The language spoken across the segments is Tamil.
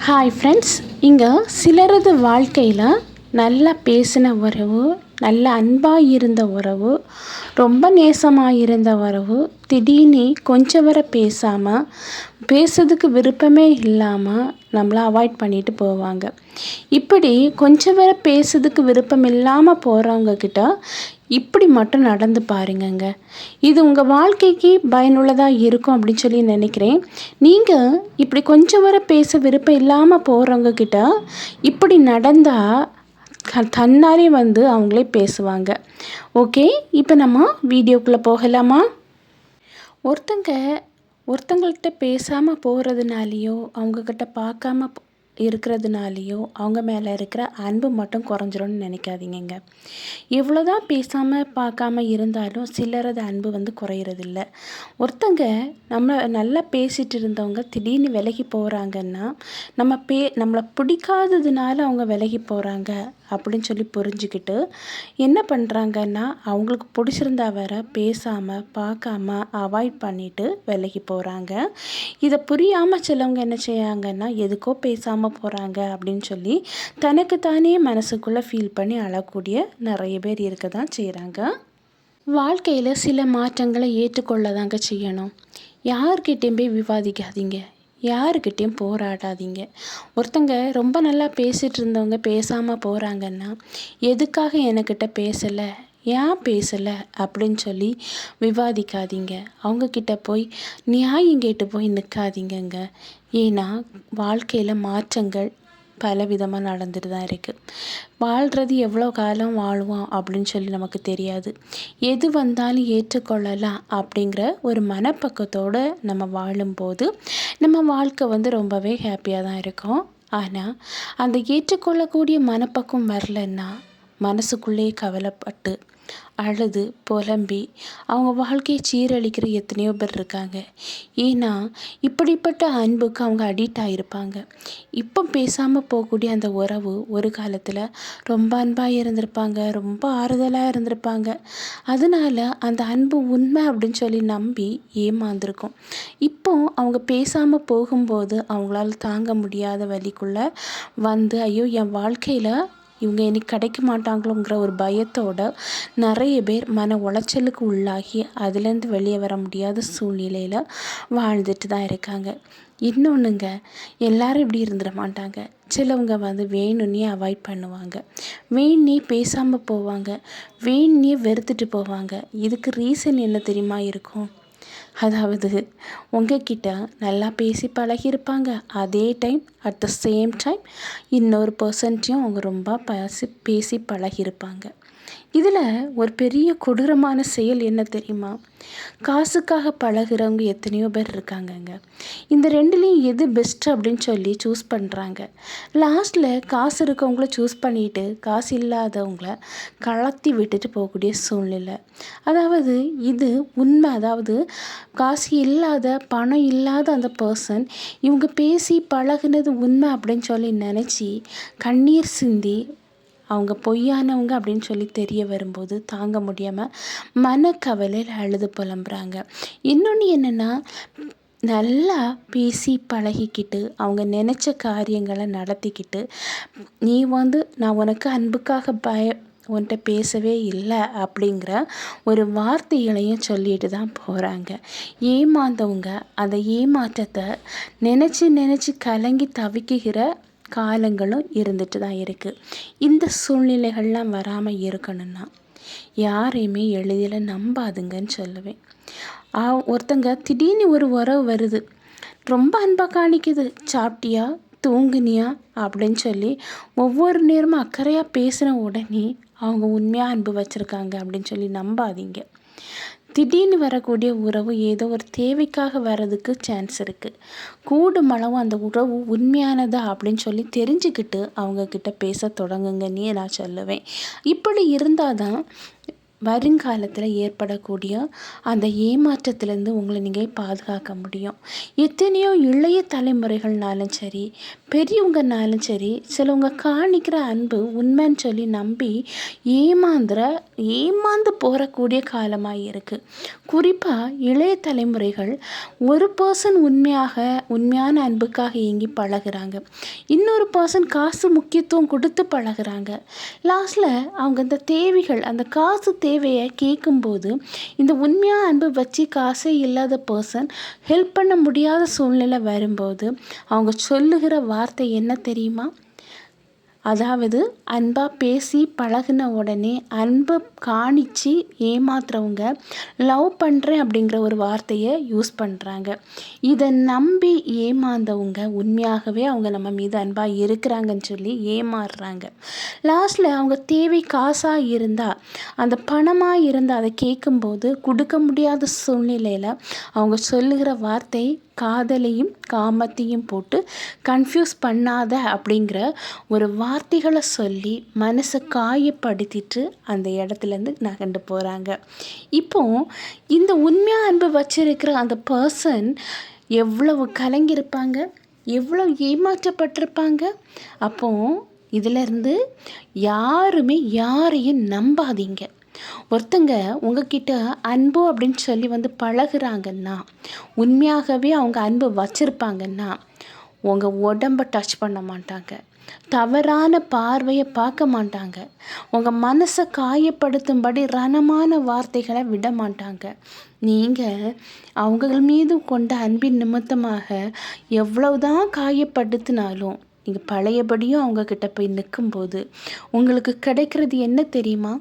ஹாய் ஃப்ரெண்ட்ஸ் இங்கே சிலரது வாழ்க்கையில் நல்லா பேசின உறவு நல்ல அன்பாக இருந்த உறவு ரொம்ப நேசமாக இருந்த உறவு திடீர்னு கொஞ்சம் வர பேசாமல் பேசுறதுக்கு விருப்பமே இல்லாமல் நம்மளை அவாய்ட் பண்ணிட்டு போவாங்க. இப்படி கொஞ்சம் வரை பேசுறதுக்கு விருப்பம் இல்லாமல் போகிறவங்கக்கிட்ட இப்படி மட்டும் நடந்து பாருங்கங்க. இது உங்கள் வாழ்க்கைக்கு பயனுள்ளதாக இருக்கும் அப்படின்னு சொல்லி நினைக்கிறேன். நீங்கள் இப்படி கொஞ்சம் வர பேச விருப்பம் இல்லாமல் போகிறவங்கக்கிட்ட இப்படி நடந்தால் க வந்து அவங்களே பேசுவாங்க. ஓகே? இப்போ நம்ம வீடியோக்குள்ளே போகலாமா? ஒருத்தங்க ஒருத்தங்கள்கிட்ட பேசாமல் போகிறதுனாலையோ அவங்கக்கிட்ட பார்க்காம போ- இருக்கிறதுனாலையோ அவங்க மேலே இருக்கிற அன்பு மட்டும் குறைஞ்சிரும்னு நினைக்காதீங்கங்க. எவ்வளோதான் பேசாமல் பார்க்காம இருந்தாலும் சிலரது அன்பு வந்து குறையிறதில்ல. ஒருத்தங்க நம்ம நல்லா பேசிட்டு இருந்தவங்க திடீர்னு விலகி போகிறாங்கன்னா நம்ம பே நம்மளை பிடிக்காததுனால அவங்க விலகி போகிறாங்க அப்படின்னு சொல்லி புரிஞ்சுக்கிட்டு என்ன பண்ணுறாங்கன்னா அவங்களுக்கு பிடிச்சிருந்தா வேற பேசாமல் பார்க்காம அவாய்ட் பண்ணிட்டு விலகி போகிறாங்க இதை புரியாமல் சிலவங்க என்ன செய்யாங்கன்னா எதுக்கோ பேசாமல் போகிறாங்க அப்படின்னு சொல்லி தனக்கு தானே மனசுக்குள்ளே ஃபீல் பண்ணி அழக்கூடிய நிறைய பேர் இருக்க தான் செய்கிறாங்க வாழ்க்கையில் சில மாற்றங்களை ஏற்றுக்கொள்ள தாங்க செய்யணும். யார்கிட்டையும் போய் விவாதிக்காதீங்க. யாருக்கிட்டேயும் போராடாதீங்க. ஒருத்தங்க ரொம்ப நல்லா பேசிகிட்டு இருந்தவங்க பேசாமல் போகிறாங்கன்னா எதுக்காக என்கிட்ட பேசலை? ஏன் பேசலை? அப்படின்னு சொல்லி விவாதிக்காதீங்க. அவங்கக்கிட்ட போய் நியாயம் கேட்டு போய் நிற்காதீங்கங்க ஏன்னா வாழ்க்கையில் மாற்றங்கள் பல விதமாக நடந்துட்டு தான் இருக்குது வாழ்கிறது எவ்வளோ காலம் வாழ்வோம் அப்படின்னு சொல்லி நமக்கு தெரியாது. எது வந்தாலும் ஏற்றுக்கொள்ளலாம் அப்படிங்கிற ஒரு மனப்பக்கத்தோடு நம்ம வாழும்போது நம்ம வாழ்க்கை வந்து ரொம்பவே ஹாப்பியாக தான் இருக்கும். ஆனால் அந்த ஏற்றுக்கொள்ளக்கூடிய மனப்பக்கம் வரலன்னா மனசுக்குள்ளேயே கவலைப்பட்டு அழுது புலம்பி அவங்க வாழ்க்கையை சீரழிக்கிற எத்தனையோ பேர் இருக்காங்க. ஏன்னா இப்படிப்பட்ட அன்புக்கு அவங்க அடிக்ட் ஆகிருப்பாங்க இப்போ பேசாமல் போகக்கூடிய அந்த உறவு ஒரு காலத்தில் ரொம்ப அன்பாக இருந்திருப்பாங்க ரொம்ப ஆறுதலாக இருந்திருப்பாங்க. அதனால அந்த அன்பு உண்மை அப்படின்னு சொல்லி நம்பி ஏமாந்துருக்கும். இப்போ அவங்க பேசாமல் போகும்போது அவங்களால தாங்க முடியாத வழிக்குள்ளே வந்து ஐயோ என் வாழ்க்கையில் இவங்க எனக்கு கிடைக்க மாட்டாங்களோங்கிற ஒரு பயத்தோட நிறைய பேர் மன உளைச்சலுக்கு உள்ளாகி அதுலேருந்து வெளியே வர முடியாத சூழ்நிலையில் வாழ்ந்துட்டு தான் இருக்காங்க. இன்னொன்றுங்க எல்லாரும் இப்படி இருந்துட மாட்டாங்க. சிலவங்க வந்து வேணும்னே அவாய்ட் பண்ணுவாங்க. வேணுனே பேசாமல் போவாங்க. வேணுனே வெறுத்துட்டு போவாங்க. இதுக்கு ரீசன் என்ன தெரியுமா இருக்கும்? அதாவது உங்ககிட்ட நல்லா பேசி பழகியிருப்பாங்க. அதே time at the same time இன்னொரு பர்சன்ட்டையும் அவங்க ரொம்ப பேசி பேசி பழகியிருப்பாங்க. இதில் ஒரு பெரிய கொடூரமான செயல் என்ன தெரியுமா? காசுக்காக பழகுறவங்க எத்தனையோ பேர் இருக்காங்கங்க. இந்த ரெண்டுலேயும் எது பெஸ்ட் அப்படின்னு சொல்லி சூஸ் பண்ணுறாங்க லாஸ்ட்டில் காசு இருக்கவங்கள சூஸ் பண்ணிட்டு காசு இல்லாதவங்கள கலத்தி விட்டுட்டு போகக்கூடிய சூழ்நிலை. அதாவது இது உண்மை. அதாவது காசு இல்லாத பணம் இல்லாத அந்த பர்சன் இவங்க பேசி பழகுனது உண்மை அப்படின்னு சொல்லி நினச்சி கண்ணீர் சிந்தி அவங்க பொய்யானவங்க அப்படின்னு சொல்லி தெரிய வரும்போது தாங்க முடியாமல் மனக்கவலையில் அழுது புலம்புறாங்க. இன்னொன்று என்னென்னா நல்லா பேசி பழகிக்கிட்டு அவங்க நினச்ச காரியங்களை நடத்திக்கிட்டு நீ வந்து நான் உனக்கு அன்புக்காக பய உன்கிட்ட பேசவே இல்லை அப்படிங்கிற ஒரு வார்த்தைகளையும் சொல்லிட்டு தான் போகிறாங்க ஏமாந்தவங்க அந்த ஏமாற்றத்தை நினச்சி நினச்சி கலங்கி தவிக்குகிற காலங்களும் இருந்துட்டு தான் இருக்குது இந்த சூழ்நிலைகள்லாம் வராமல் இருக்கணும்னா யாரையுமே எளிதில் நம்பாதுங்கன்னு சொல்லுவேன். ஆ, ஒருத்தங்க திடீர்னு ஒரு உறவு வருது. ரொம்ப அன்பாக காணிக்குது. சாப்பிட்டியா? தூங்குனியா? அப்படின்னு சொல்லி ஒவ்வொரு நேரமும் அக்கறையாக பேசின உடனே அவங்க உண்மையாக அன்பு வச்சுருக்காங்க அப்படின்னு சொல்லி நம்பாதீங்க. திடீர்னு வரக்கூடிய உறவு ஏதோ ஒரு தேவைக்காக வர்றதுக்கு சான்ஸ் இருக்குது கூடும் அளவு அந்த உறவு உண்மையானதா அப்படின்னு சொல்லி தெரிஞ்சுக்கிட்டு அவங்கக்கிட்ட பேச தொடங்குங்கன்னே நான் சொல்லுவேன். இப்படி இருந்தால் தான் வருங்காலத்தில் ஏற்படக்கூடிய அந்த ஏமாற்றத்திலேருந்து உங்களை நீங்கள் பாதுகாக்க முடியும். எத்தனையோ இளைய தலைமுறைகள்னாலும் சரி பெரியவங்கனாலும் சரி சிலவங்க காணிக்கிற அன்பு உண்மைன்னு சொல்லி நம்பி ஏமாந்துற ஏமாந்து போகக்கூடிய காலமாக இருக்குது குறிப்பாக இளைய தலைமுறைகள் ஒரு பர்சன் உண்மையாக உண்மையான அன்புக்காக இயங்கி பழகுறாங்க. இன்னொரு பர்சன் காசு முக்கியத்துவம் கொடுத்து பழகுறாங்க. லாஸ்ட்டில் அவங்க அந்த தேவைகள் அந்த காசு தேவையை கேட்கும்போது இந்த உண்மையாக அன்பு வச்சு காசே இல்லாத பர்சன் ஹெல்ப் பண்ண முடியாத சூழ்நிலை வரும்போது அவங்க சொல்லுகிற வார்த்தை என்ன தெரியுமா? அதாவது அன்பாக பேசி பழகின உடனே அன்பை காணிச்சு ஏமாத்துறவங்க லவ் பண்ணுறேன் அப்படிங்கிற ஒரு வார்த்தையை யூஸ் பண்ணுறாங்க இதை நம்பி ஏமாந்தவங்க உண்மையாகவே அவங்க நம்ம மீது அன்பாக இருக்கிறாங்கன்னு சொல்லி ஏமாறுறாங்க. லாஸ்ட்டில் அவங்க தேவை காசாக இருந்தால் அந்த பணமாக இருந்தால் அதை கேட்கும்போது கொடுக்க முடியாத சூழ்நிலையில் அவங்க சொல்லுகிற வார்த்தை காதலையும் காமத்தையும் போட்டு கன்ஃப்யூஸ் பண்ணாத அப்படிங்கிற ஒரு வார்த்தைகளை சொல்லி மனசை காயப்படுத்திட்டு அந்த இடத்துலேருந்து நகண்டு போகிறாங்க இப்போ இந்த உண்மையாக அன்பு வச்சிருக்கிற அந்த பர்சன் எவ்வளவு கலங்கியிருப்பாங்க? எவ்வளோ ஏமாற்றப்பட்டிருப்பாங்க? அப்போது இதிலிருந்து யாருமே யாரையும் நம்பாதீங்க. ஒருத்தங்க உங்ககிட்ட அன்பு அப்படின்னு சொல்லி வந்து பழகுறாங்கன்னா உண்மையாகவே அவங்க அன்பு வச்சுருப்பாங்கன்னா உங்கள் உடம்ப டச் பண்ண மாட்டாங்க. தவறான பார்வையை பார்க்க மாட்டாங்க. உங்கள் மனசை காயப்படுத்தும்படி ரணமான வார்த்தைகளை விட மாட்டாங்க. நீங்கள் அவங்கள் மீது கொண்ட அன்பின் நிமித்தமாக எவ்வளவுதான் காயப்படுத்தினாலும் நீங்கள் பழையபடியும் அவங்கக்கிட்ட போய் நிற்கும்போது உங்களுக்கு கிடைக்கிறது என்ன தெரியுமா?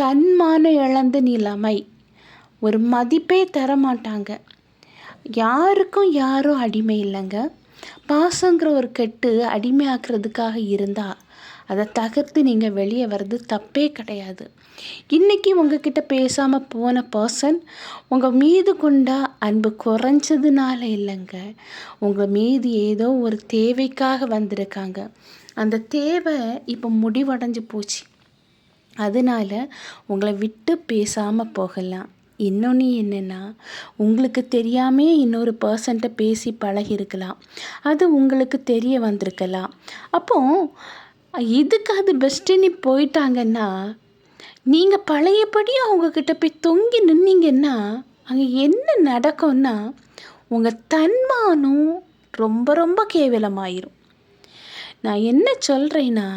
தன்மான இழந்த நிலைமை ஒரு மதிப்பே தர மாட்டாங்க யாருக்கும் யாரும் அடிமை இல்லைங்க. பாசங்கிற ஒரு கெட்டு அடிமையாக்குறதுக்காக இருந்தால் அதை தகர்த்து நீங்கள் வெளியே வர்றது தப்பே கிடையாது. இன்றைக்கி உங்ககிட்ட பேசாமல் போன பர்சன் உங்கள் மீது கொண்ட அன்பு குறைஞ்சதுனால இல்லைங்க. உங்கள் மீது ஏதோ ஒரு தேவைக்காக வந்திருக்காங்க. அந்த தேவை இப்போ முடிவடைஞ்சு போச்சு. அதனால உங்களை விட்டு பேசாமல் போகலாம். இன்னொன்று என்னென்னா உங்களுக்கு தெரியாமே இன்னொரு பர்சன்ட்ட பேசி பழகிருக்கலாம். அது உங்களுக்கு தெரிய வந்திருக்கலாம். அப்போ இதுக்கு அது பெஸ்ட்டுன்னு போயிட்டாங்கன்னா நீங்கள் பழையபடி அவங்கக்கிட்ட போய் தொங்கி நின்னீங்கன்னா அங்கே என்ன நடக்கும்னா உங்கள் தன்மானம் ரொம்ப ரொம்ப கேவலமாயிரும். நான் என்ன சொல்கிறேன்னா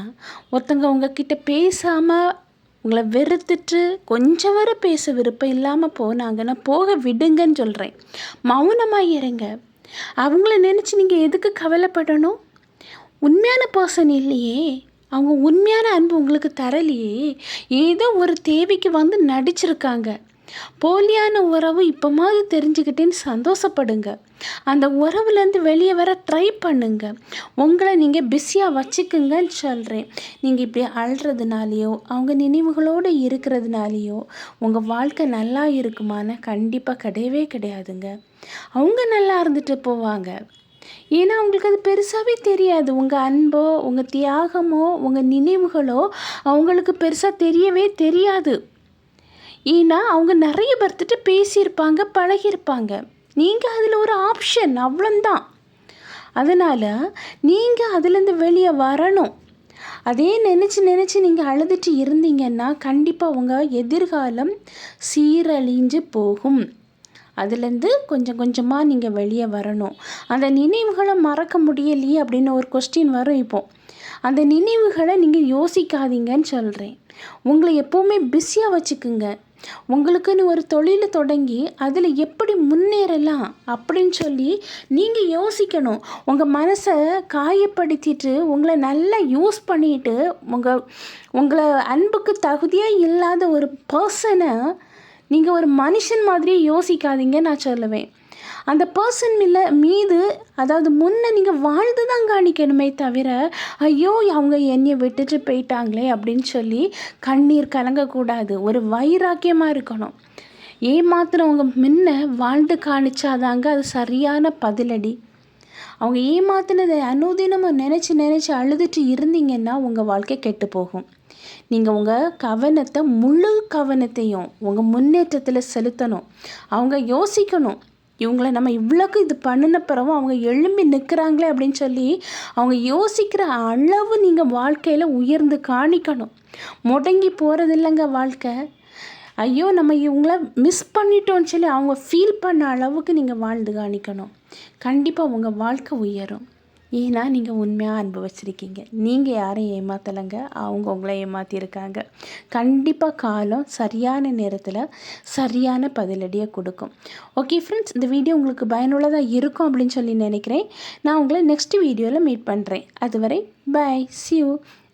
ஒருத்தங்க உங்ககிட்ட பேசாமல் உங்களை வெறுத்துட்டு கொஞ்சம் வர பேச விருப்பம் இல்லாமல் போனாங்கன்னா போக விடுங்கன்னு சொல்கிறேன் மௌனமாக இருங்க. அவங்கள நினச்சி நீங்கள் எதுக்கு கவலைப்படணும்? உண்மையான பர்சன் இல்லையே. அவங்க உண்மையான அன்பு உங்களுக்கு தரலையே. ஏதோ ஒரு தேவைக்கு வந்து நடிச்சிருக்காங்க. போலியான உறவு இப்போமாவது தெரிஞ்சுக்கிட்டேன்னு சந்தோஷப்படுங்க. அந்த உறவுலேருந்து வெளியே வர ட்ரை பண்ணுங்க. உங்களை நீங்கள் பிஸியாக வச்சுக்குங்கன்னு சொல்கிறேன் நீங்கள் இப்படி அழுறதுனாலையோ அவங்க நினைவுகளோடு இருக்கிறதுனாலையோ உங்கள் வாழ்க்கை நல்லா இருக்குமான்னு கண்டிப்பாக கிடையவே கிடையாதுங்க. அவங்க நல்லா இருந்துட்டு போவாங்க. ஏன்னா அவங்களுக்கு அது பெருசாகவே தெரியாது. உங்கள் அன்போ உங்கள் தியாகமோ உங்கள் நினைவுகளோ அவங்களுக்கு பெருசாக தெரியவே தெரியாது. ஏன்னா அவங்க நிறைய பேர்த்துட்டு பேசியிருப்பாங்க பழகியிருப்பாங்க. நீங்கள் அதில் ஒரு ஆப்ஷன் அவ்வளோந்தான் அதனால் நீங்கள் அதுலேருந்து வெளியே வரணும். அதே நினச்சி நினச்சி நீங்கள் அழுதுட்டு இருந்தீங்கன்னா கண்டிப்பாக உங்கள் எதிர்காலம் சீரழிஞ்சு போகும். அதுலேருந்து கொஞ்சம் கொஞ்சமாக நீங்கள் வெளியே வரணும். அந்த நினைவுகளை மறக்க முடியலையே அப்படின்னு ஒரு கொஸ்டின் வரும் இப்போ. அந்த நினைவுகளை நீங்கள் யோசிக்காதீங்கன்னு சொல்கிறேன் உங்களை எப்போவுமே பிஸியாக வச்சுக்குங்க. உங்களுக்குன்னு ஒரு தொழிலை தொடங்கி அதில் எப்படி முன்னேறலாம் அப்படின்னு சொல்லி நீங்கள் யோசிக்கணும். உங்கள் மனசை காயப்படுத்திட்டு உங்களை நல்லா யூஸ் பண்ணிட்டு உங்கள் உங்களை அன்புக்கு தகுதியாக இல்லாத ஒரு பர்சனை நீங்கள் ஒரு மனுஷன் மாதிரியே யோசிக்காதீங்க நான் சொல்லுவேன். அந்த பர்சன் மில்ல மீது அதாவது முன்னே நீங்கள் வாழ்ந்து தான் காணிக்கணுமே தவிர ஐயோ அவங்க என்னையை விட்டுட்டு போயிட்டாங்களே அப்படின்னு சொல்லி கண்ணீர் கலங்கக்கூடாது. ஒரு வைராக்கியமாக இருக்கணும். ஏமாத்துறவங்க முன்ன வாழ்ந்து காணிச்சாதாங்க அது சரியான பதிலடி. அவங்க ஏமாத்தினதை அனுதினமும் நினச்சி நினச்சி அழுதுட்டு இருந்தீங்கன்னா உங்கள் வாழ்க்கை கெட்டு போகும். நீங்கள் உங்கள் கவனத்தை முழு கவனத்தையும் உங்கள் முன்னேற்றத்தில் செலுத்தணும். அவங்க யோசிக்கணும். இவங்களை நம்ம இவ்வளோக்கு இது பண்ணின பிறகும் அவங்க எழும்பி நிற்கிறாங்களே அப்படின்னு சொல்லி அவங்க யோசிக்கிற அளவு நீங்கள் வாழ்க்கையில் உயர்ந்து காணிக்கணும். முடங்கி போகிறது இல்லைங்க வாழ்க்கை. ஐயோ நம்ம இவங்கள மிஸ் பண்ணிட்டோன்னு சொல்லி அவங்க ஃபீல் பண்ண அளவுக்கு நீங்கள் வாழ்ந்து காணிக்கணும். கண்டிப்பாக உங்கள் வாழ்க்கை உயரும். ஏன்னா நீங்கள் உண்மையாக அனுபவிச்சிருக்கீங்க. நீங்கள் யாரையும் ஏமாத்தலைங்க. அவங்க உங்களை ஏமாற்றிருக்காங்க கண்டிப்பாக காலம் சரியான நேரத்தில் சரியான பதிலடியை கொடுக்கும். ஓகே ஃப்ரெண்ட்ஸ் இந்த வீடியோ உங்களுக்கு பயனுள்ளதாக இருக்கும் அப்படின்னு சொல்லி நினைக்கிறேன். நான் உங்களை நெக்ஸ்ட் வீடியோவில் மீட் பண்ணுறேன் அதுவரை பாய் சியூ